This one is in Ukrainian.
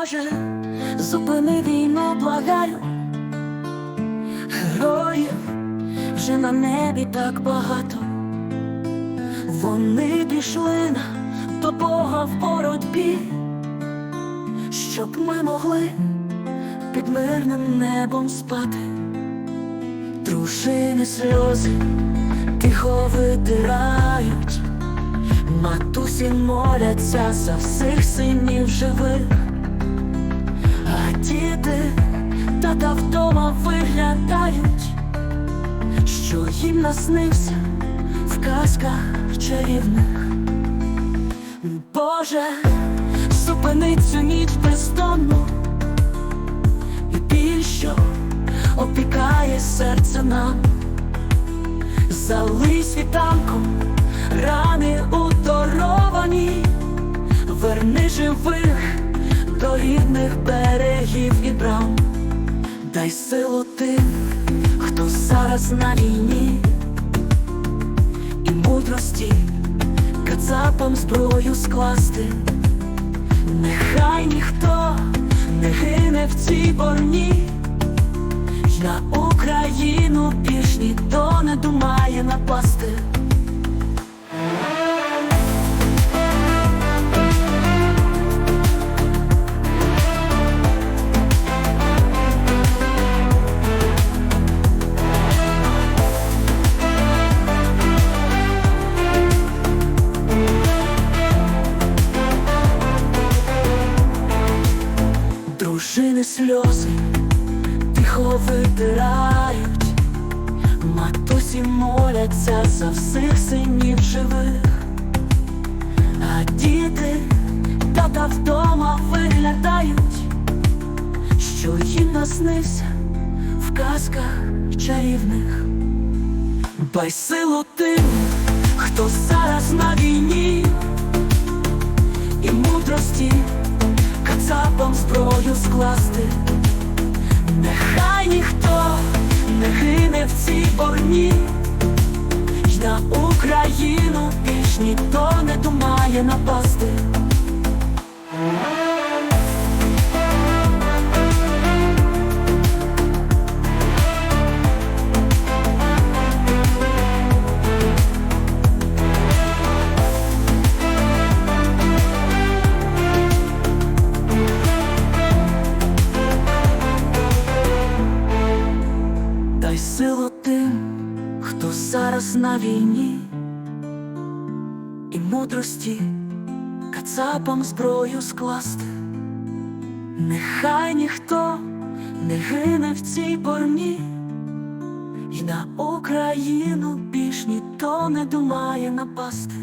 Боже, зупини війну, благаю. Героїв вже на небі так багато. Вони пішли до Бога в боротьбі, щоб ми могли під мирним небом спати. Дружини сльози тихо видирають, матусі моляться за всіх синів живих, тата виглядають, що їм наснився в казках чарівних. Боже, зупини цю ніч бездонну і біль, що опікає серце нам, залий світанком рани уторовані, верни живих до рідних берегів і брам, дай силу тим, хто зараз на війні, і мудрості кацапам зброю скласти, нехай ніхто не гине в цій борні. На Україну більш ніхто не думає напасти. Дружини сльози тихо витирають, матусі моляться за всіх синів живих, а діти тата вдома виглядають, що їм наснився в казках чарівних. Бай силу тим, хто зараз на війні, і мудрості скласти. Нехай ніхто не гине в цій борні, й на Україну більш ніхто не думає напасти. Дай силу тим, хто зараз на війні, і мудрості кацапам зброю скласти. Нехай ніхто не гине в цій борні, і на Україну більш ніхто не думає напасти.